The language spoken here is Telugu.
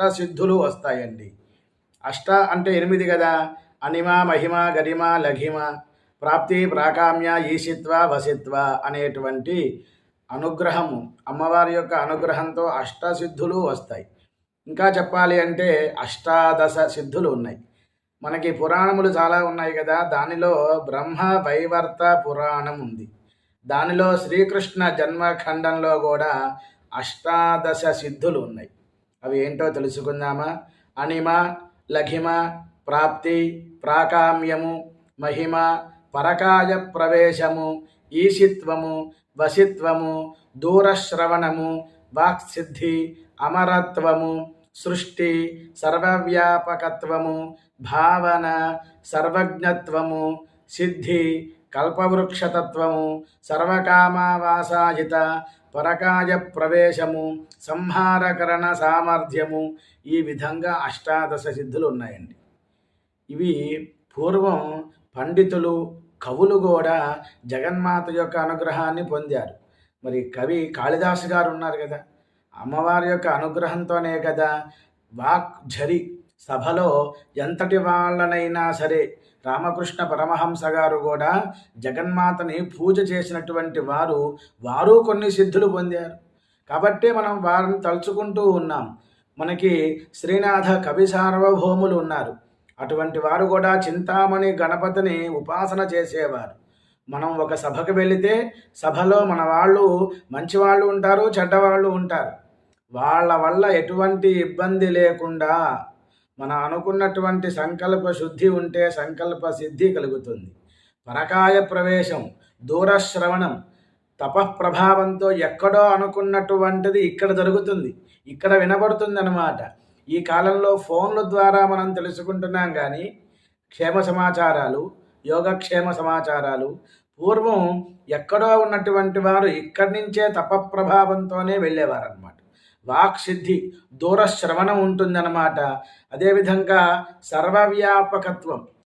అష్టసిద్ధులు వస్తాయండి. అష్ట అంటే ఎనిమిది కదా? అనిమ మహిమ గరిమ లఘిమ ప్రాప్తి ప్రాకామ్య ఈశిత్వ వసిత్వ అనేటువంటి అనుగ్రహము అమ్మవారి యొక్క అనుగ్రహంతో అష్టసిద్ధులు వస్తాయి. ఇంకా చెప్పాలి అంటే అష్టాదశ సిద్ధులు ఉన్నాయి. మనకి పురాణములు చాలా ఉన్నాయి కదా? దానిలో బ్రహ్మ వైవర్త పురాణం ఉంది. దానిలో శ్రీకృష్ణ జన్మఖండంలో కూడా అష్టాదశ సిద్ధులు ఉన్నాయి. అవి ఏంటో తెలుసుకుందామా? అనిమ లఘిమ ప్రాప్తి ప్రాకామ్యము మహిమ పరకాయ ప్రవేశము ఈశిత్వము వసిత్వము దూరశ్రవణము వాక్సిద్ధి అమరత్వము సృష్టి సర్వవ్యాపకత్వము భావన సర్వజ్ఞత్వము సిద్ధి కల్పవృక్షతత్వము సర్వకామావాసాజిత పరకాయ ప్రవేశము సంహారకరణ సామర్థ్యము ఈ విధంగా అష్టాదశ సిద్ధులు ఉన్నాయండి. ఇవి పూర్వం పండితులు కవులు కూడా జగన్మాత యొక్క అనుగ్రహాన్ని పొందారు. మరి కవి కాళిదాసు గారు ఉన్నారు కదా అమ్మవారి యొక్క అనుగ్రహంతోనే కదా వాక్ ఝరి సభలో ఎంతటి వాళ్ళనైనా సరే రామకృష్ణ పరమహంస గారు కూడా జగన్మాతని పూజ చేసినటువంటి వారు వారు కొన్ని సిద్ధులు పొందారు. కాబట్టే మనం వారిని తలుచుకుంటూ ఉన్నాం. మనకి శ్రీనాథ కవి సార్వభౌములు ఉన్నారు. అటువంటి వారు కూడా చింతామణి గణపతిని ఉపాసన చేసేవారు. మనం ఒక సభకు వెళితే సభలో మన వాళ్ళు మంచి వాళ్ళు ఉంటారు చెడ్డవాళ్ళు ఉంటారు. వాళ్ళ వల్ల ఎటువంటి ఇబ్బంది లేకుండా మన అనుకున్నటువంటి సంకల్ప శుద్ధి ఉంటే సంకల్ప సిద్ధి కలుగుతుంది. పరకాయ ప్రవేశం దూరశ్రవణం తపఃప్రభావంతో ఎక్కడో అనుకున్నటువంటిది ఇక్కడ జరుగుతుంది. ఇక్కడ వినబడుతుంది అనమాట ఈ కాలంలో ఫోన్ల ద్వారా మనం తెలుసుకుంటున్నాం కానీ క్షేమ సమాచారాలు యోగక్షేమ సమాచారాలు పూర్వం ఎక్కడో ఉన్నటువంటి వారు ఇక్కడి నుంచే తపప్రభావంతోనే వెళ్ళేవారనమాట వాక్ సిద్ధి దూరశ్రవణం ఉంటుందన్నమాట. అదేవిధంగా సర్వవ్యాపకత్వం.